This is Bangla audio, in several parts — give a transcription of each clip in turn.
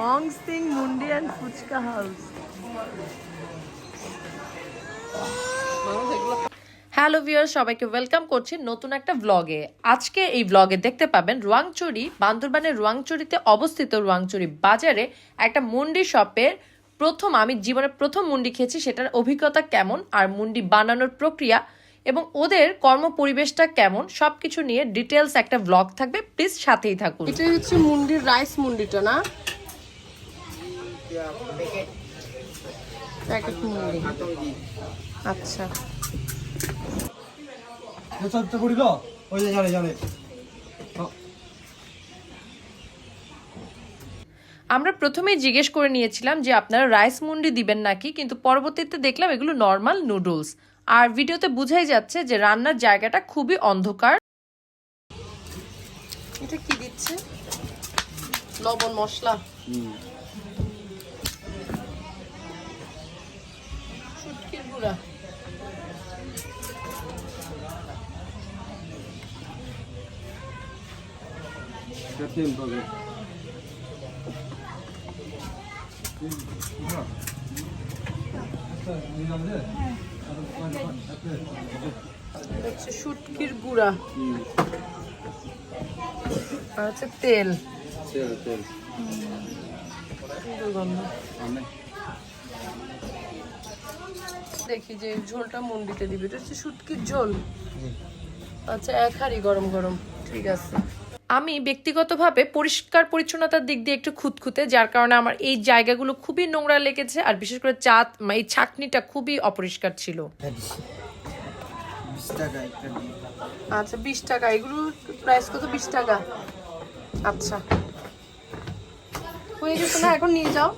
Mong Singh Mundi and fuchka house hello viewer সবাইকে ওয়েলকাম করছি নতুন একটা ব্লগে আজকে এই ব্লগে দেখতে পাবেন রুয়াংচুরি বান্দরবানের রুয়াংচুরিতে অবস্থিত রুয়াংচুরি বাজারে একটা মুন্ডি শপের প্রথম আমি জীবনে প্রথম মুন্ডি খেয়েছি সেটার অভিজ্ঞতা কেমন আর মুন্ডি বানানোর প্রক্রিয়া এবং ওদের কর্ম পরিবেশটা কেমন সবকিছু নিয়ে ডিটেলস একটা ব্লগ থাকবে। প্লিজ সাথেই থাকুন। এটা হচ্ছে মুন্ডির রাইস মুন্ডিটা না? প্যাকেট আচ্ছা চলতে পড়িল ওই যে জানে জানে। আমরা প্রথমেই জিজ্ঞেস করে নিয়েছিলাম যে আপনারা রাইস মুন্ডি দিবেন নাকি কিন্তু পরবর্তীতে দেখলাম এগুলো নর্মাল নুডলস। আর ভিডিওতে বোঝাই যাচ্ছে যে রান্নার জায়গাটা খুবই অন্ধকার। এটা কি দিচ্ছে? লবণ মশলা। গুঁড়া হচ্ছে শুটকির গুঁড়া আর হচ্ছে তেল সুন্দর গন্ধ। দেখি যে ঝোলটা মুন্ডিতে দিবে। এটা হচ্ছে শুটকির ঝোল। আচ্ছা এক হাঁড়ি গরম গরম। ঠিক আছে। আমি ব্যক্তিগতভাবে পরিষ্কার পরিচ্ছন্নতার দিক দিয়ে একটু খুঁতখুঁতে যার কারণে আমার এই জায়গাগুলো খুবই নোংরা লেগেছে আর বিশেষ করে চাঁদ এই ছাকনিটা খুবই অপরিষ্কার ছিল। দিয়ে। আচ্ছা বিশ টাকা। এগুলো প্রাইস কত? বিশ টাকা। আচ্ছা। হয়ে গেছে না? এখন নিয়ে যাও।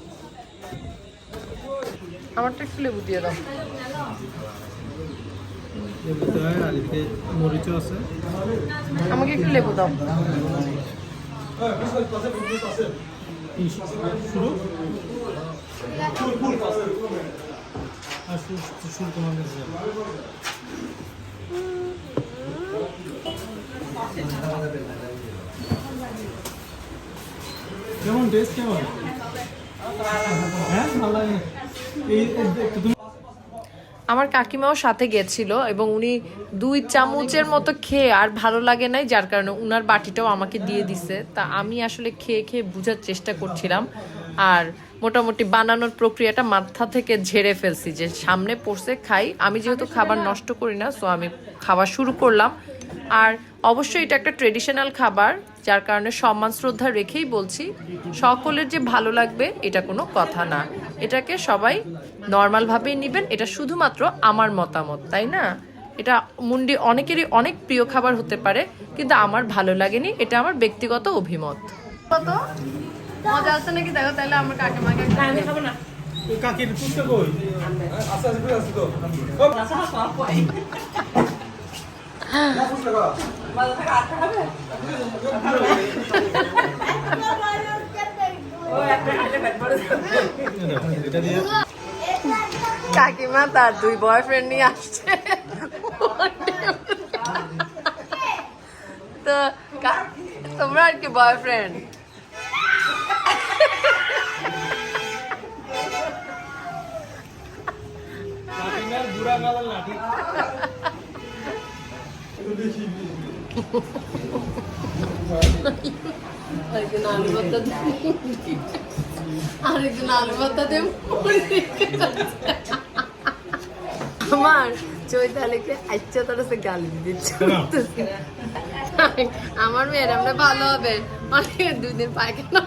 আমারটা একটু লেবু দিয়ে দাও। আমাকে একটু লেবু দাও। কেমন টেস্ট কেমন? হ্যাঁ ভালো লাগে। আমার কাকিমাও সাথে গেছিল এবং উনি দুই চামচের মতো খেয়ে আর ভালো লাগে নাই, যার কারণে উনার বাটিটাও আমাকে দিয়ে দিছে। তা আমি আসলে খেয়ে খেয়ে বোঝার চেষ্টা করছিলাম আর মোটামুটি বানানোর প্রক্রিয়াটা মাথা থেকে ঝেড়ে ফেলছি যে সামনে পড়ছে, খাই। আমি যেহেতু খাবার নষ্ট করি না সো আমি খাওয়া শুরু করলাম। আর অবশ্যই এটা একটা ট্রেডিশনাল খাবার, যার কারণে সম্মান, শ্রদ্ধা রেখেই বলছি, সকলের যে ভালো লাগবে, এটা কোনো কথা না। এটাকে সবাই নর্মালভাবেই নেবেন এটা শুধুমাত্র আমার মতামত তাই না এটা মুন্ডি অনেকেরই অনেক প্রিয় খাবার হতে পারে কিন্তু আমার ভালো লাগেনি এটা আমার ব্যক্তিগত অভিমত কত মজা আছে নাকি দেখো তাহলে আমার কাকিমাকে আমি খাব না কাকির পুষতে কই আস্তে আস্তে আসছি তো এটা দিয়ে কাকিমা তার দুই বয়ফ্রেন্ড নিয়ে আসছে। তো তোমরা আর কি বয়ফ্রেন্ড আলু ভর্তা আলু ভর্তা আমার চৈতালিকে আচ্ছা তোর সে গালি দিচ্ছে। আমার মেয়ের আমরা ভালো হবে। অনেক দুই দিন পায়খানা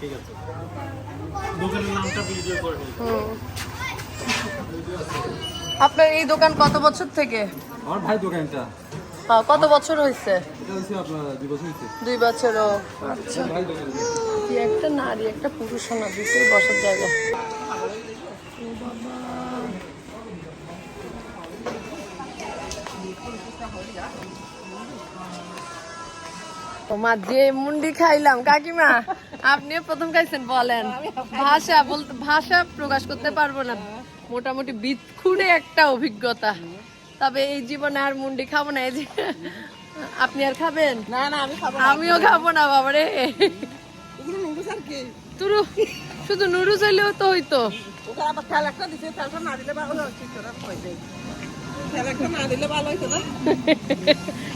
ঠিক আছে। দোকানের নামটা ভিডিও করে আপনার এই দোকান কত বছর থেকে? আমার ভাই দোকানটা। কত বছর হয়েছে? এটা হচ্ছে আপনার দুই বছর আচ্ছা। কি একটা নারী একটা পুরুষ না দুটোই বসার জায়গা। মা যে মুন্ডি খাইলাম কাকিমা আপনিও প্রথম খাইছেন বলেন। ভাষা বলতে ভাষা প্রকাশ করতে পারব না। মোটামুটি বিৎখুরে একটা অভিজ্ঞতা। তবে এই জীবনে আর মুন্ডি খাব না এই যে আপনি আর খাবেন? না না আমি খাব আমিও খাব না বাবারে। তুরু শুধু নুডলস হইলেও তো হইতো।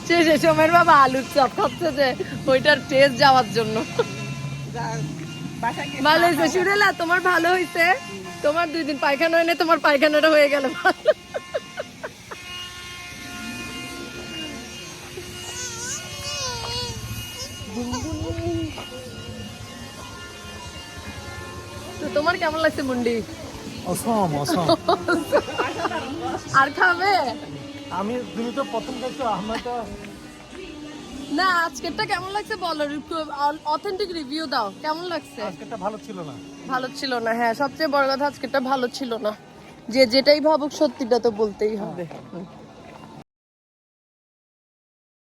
শেষে সময়ের বাবা আলুর চপ খাচ্ছে যে ওইটার টেস্ট যাওয়ার জন্য। ভালো হয়েছে সুরেলা তোমার ভালো হয়েছে তোমার দুই দিন পায়খানা হয় না তোমার পায়খানাটা হয়ে গেল। ভালো তো তোমার কেমন লাগছে মুন্ডি? অসম অসম। আর খাবে? আমি তুমি তো প্রথম খাইছো আমরা তো না আজকেরটা কেমন লাগছে বলো? অথেন্টিক রিভিউ দাও। কেমন লাগছে? আজকেরটা ভালো ছিল না। ভালো ছিল না হ্যাঁ সবচেয়ে বড় কথা আজকেরটা ভালো ছিল না। যে যেটাই ভাবুক সত্যিটা তো বলতেই হবে। হুম।